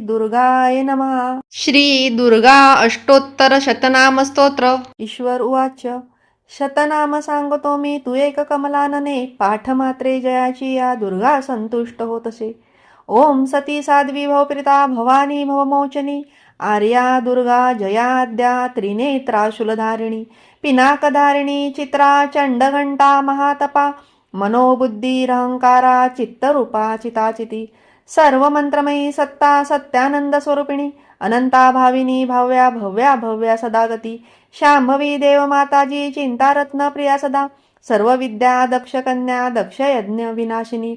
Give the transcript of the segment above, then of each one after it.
दुर्गाय नमः। श्री दुर्गा अष्टोत्तर शतनाम स्तोत्र। ईश्वर उवाच शतनाम सांगतो मी तू एक कमलानने पाठ मात्रे जयाची या दुर्गा संतुष्ट होतसे. ओम सती साध्वी भवप्रिता भवानी भवमोचनी आर्या दुर्गा जयाद्या त्रिनेत्रा शूलधारिणी पिनाकधारिणी चित्रा चंडघंटा महातपा मनोबुद्धीरहंकारा चित्तरूपा चिताचिती सर्व मंत्रमयी सत्ता सत्यानंद स्वरूपिणी अनंता भाविनी भाव्या भव्या भव्या सदागती शांभवी देवमाताजी चिंतारत्न प्रिया सदा सर्व विद्या दक्ष कन्या दक्ष यज्ञ विनाशिनी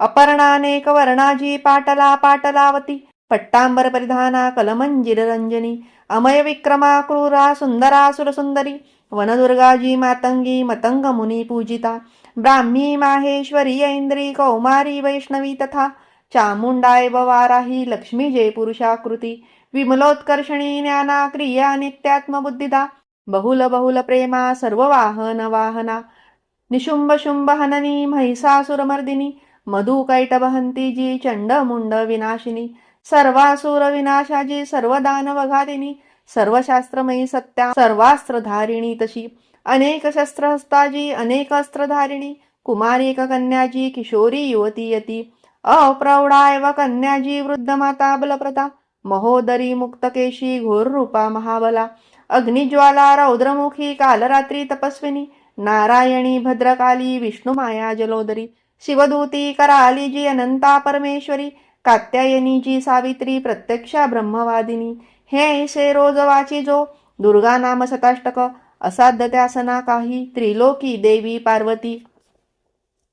अपर्णानेक वर्णाजी पाटला पाटलावती पट्टांबर परिधाना कलमंजिर रंजनी अमय विक्रमा क्रूरा सुंदरा सुरसुंदरी वनदुर्गाजी मातंगी मतंग मुनी पूजिता ब्राह्मी माहेश्वरी ऐंद्री कौमारी वैष्णवी तथा चामुंडाय वाराही लक्ष्मी जे पुरुषाकृती विमलोत्कर्षणी ज्ञाना क्रिया नित्यात्मबुद्धिदा. बहुल बहुल प्रेमा सर्व वाहन. वाहना निशुंभ शुंभ हननी महिषासुरमर्दिनी. मधु कैटभहंती जी चंड मुंड विनाशिनी. सर्वासुर विनाशाजी सर्व दानवघातिनी सर्व शास्त्रमयी सत्या सर्वास्त्रधारिणी तशी. अनेक शस्त्रहस्ताजी अनेक अस्त्रधारिणी. कुमारी कन्याजी किशोरी युवती यती. अप्रौढा एव कन्याजी वृद्ध माता बलप्रता महोदरी मुक्तकेशी घोर रूपा महाबला अग्निज्वाला रौद्रमुखी कालरात्री तपस्विनी नारायणी भद्रकाली विष्णुमाया जलोदरी शिवदूती कराली जी अनंता परमेश्वरी कात्यायनी जी सावित्री प्रत्यक्षा ब्रह्मवादिनी हे ऐसे रोज वाची जो दुर्गा नाम सताष्टक असाध्य त्यासना काही त्रिलोकी देवी पार्वती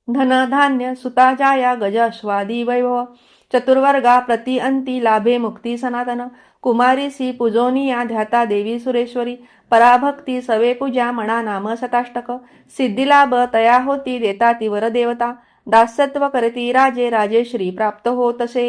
धन धान्य सुता जाया गज वैभव चतुर्वर्गा प्रति अंती लाभे मुक्ती सनातन कुमारी सी पूजोनिया ध्याता देवी सुरेश्वरी पराभक्ती सवे पूजा मणा नाम सताष्टक सिद्धिलाभ तया होती देता तिवर देवता दासत्व करती राजे राजेश्री प्राप्त होतसे।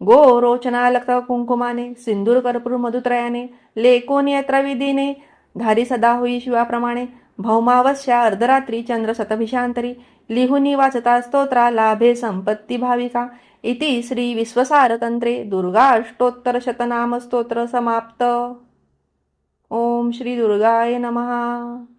गो रोचना लक्त कुंकुमाने सिंदूर कर्पूर मधुत्रयाने लेकोन यत्र विधीने धारी सदा होई शिवाप्रमाणे. भौमावस्या अर्धरात्री चंद्र शतभिषांतरी लिहुनी वाचता स्तोत्रा लाभे संपत्ती भाविका. इति श्री विश्वसारतंत्रे. दुर्गा अष्टोत्तर शतनाम स्तोत्र समाप्त. ओम श्री दुर्गाय नमः.